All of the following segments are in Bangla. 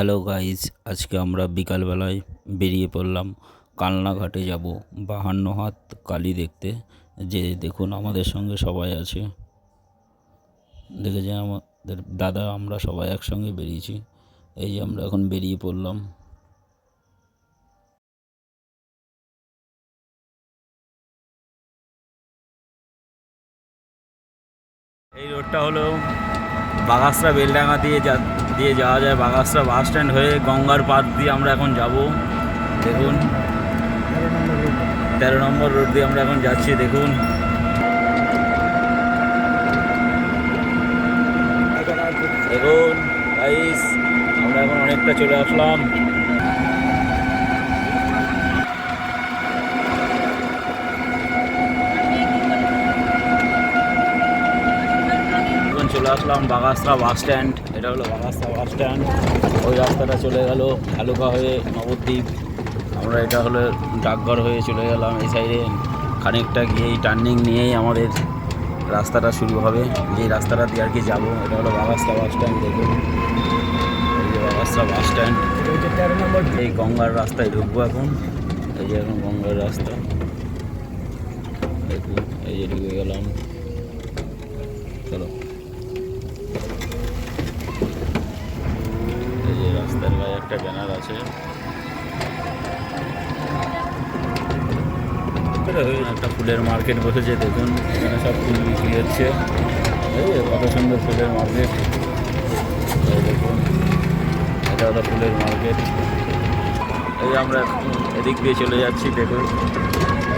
হ্যালো গাইস আজকে আমরা বিকালবেলায় বেরিয়ে পড়লাম কালনাঘাটে যাব বাহান্ন হাত কালী দেখতে। যে দেখুন আমাদের সঙ্গে সবাই আছে। দেখেছে আমাদের দাদা, আমরা সবাই একসঙ্গে বেরিয়েছি। এই যে আমরা এখন বেরিয়ে পড়লাম। এই রোডটা হলো বাগাসরা বেলডাঙ্গা দিয়ে যা দিয়ে যাওয়া যায় বাগাসরা বাস স্ট্যান্ড হয়ে গঙ্গার পার দিয়ে আমরা এখন যাব। দেখুন। তেরো নম্বর রোড দিয়ে আমরা এখন যাচ্ছি, দেখুন। দেখুন আমরা এখন অনেকটা চলে আসলাম। আসলাম বাগাসরা বাস স্ট্যান্ড। এটা হলো বাগাসরা বাস স্ট্যান্ড। ওই রাস্তাটা চলে গেল ভালুকা হয়ে নবদ্বীপ। আমরা এটা হলো ডাকঘর হয়ে চলে গেলাম এই সাইডে খানিকটা গিয়েই টার্নিং নিয়েই আমাদের রাস্তাটা শুরু হবে। যেই রাস্তাটা দিয়ে আর কি যাব, এটা হলো বাগাসরা বাস স্ট্যান্ড, দেখুন। এই যে বাস স্ট্যান্ড। এই গঙ্গার রাস্তায় ঢুকবো এখন। এই যে এখন গঙ্গার রাস্তা। দেখুন, এই যে ঢুকে গেলাম। চলো। যে রাস্তার গায়ে একটা ব্যানার আছে। একটা ফুলের মার্কেট বসেছে, দেখুন, এখানে সব ফুল বিক্রি হচ্ছে। কত সুন্দর ফুলের মার্কেট। দেখুন, এটা হলো ফুলের মার্কেট। এই আমরা এদিক দিয়ে চলে যাচ্ছি, দেখুন।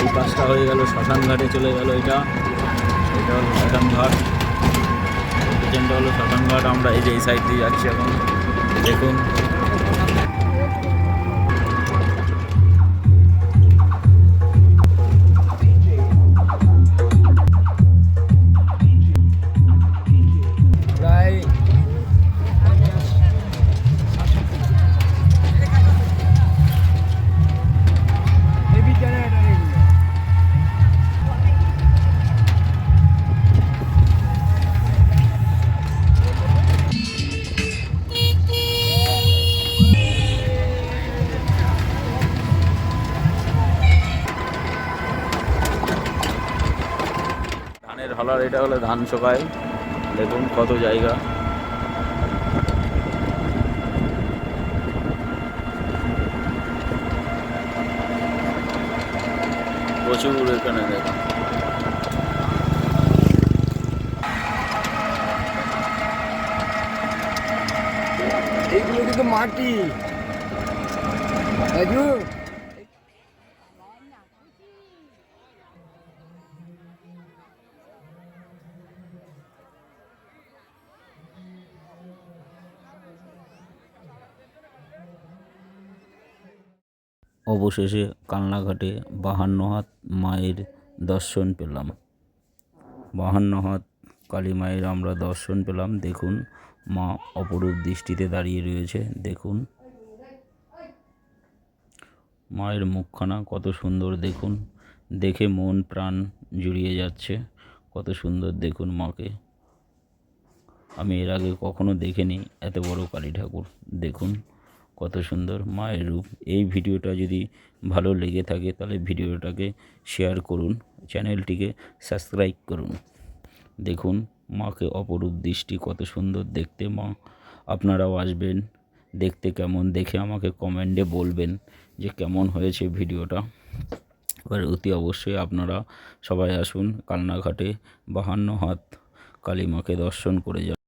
এই পাশটা হয়ে গেল শ্মশান ঘাটে চলে গেল এটা। এটা হলো শ্মশান ঘাট। পেছনটা হলো শ্মশান ঘাট আমরা এই যে এই সাইড দিয়ে যাচ্ছি এখন। দেখুন ধানের হলার, এটা হলো ধান শোকায়। দেখুন কত জায়গা। প্রচুর এখানে দেখুন। এইগুলো কিন্তু মাটি। অবশেষে কালনাঘাটে বাহান্ন হাত মায়ের দর্শন পেলাম। বাহান্ন হাত কালী মায়ের আমরা দর্শন পেলাম। দেখুন, মা অপরূপ দৃষ্টিতে দাঁড়িয়ে রয়েছে। দেখুন, মায়ের মুখখানা কত সুন্দর। দেখুন, দেখে মন প্রাণ জুড়িয়ে যাচ্ছে। কত সুন্দর। দেখুন মাকে। আমি এর আগে কখনো দেখিনি এত বড় কালী ঠাকুর। দেখুন কত সুন্দর। মায়ের রূপ। এই ভিডিওটা যদি ভালো লেগে থাকে, তাহলে ভিডিওটাকে শেয়ার করুন, চ্যানেলটিকে সাবস্ক্রাইব করুন। দেখুন, মাকে অপরূপ দৃষ্টি কত সুন্দর দেখতে মা। আপনারাও আসবেন, দেখতে কেমন, দেখে আমাকে কমেন্টে বলবেন যে কেমন হয়েছে ভিডিওটা। এবার অতি অবশ্যই আপনারা সবাই আসুন কান্নাঘাটে বাহান্ন হাত কালী মাকে দর্শন করে যান।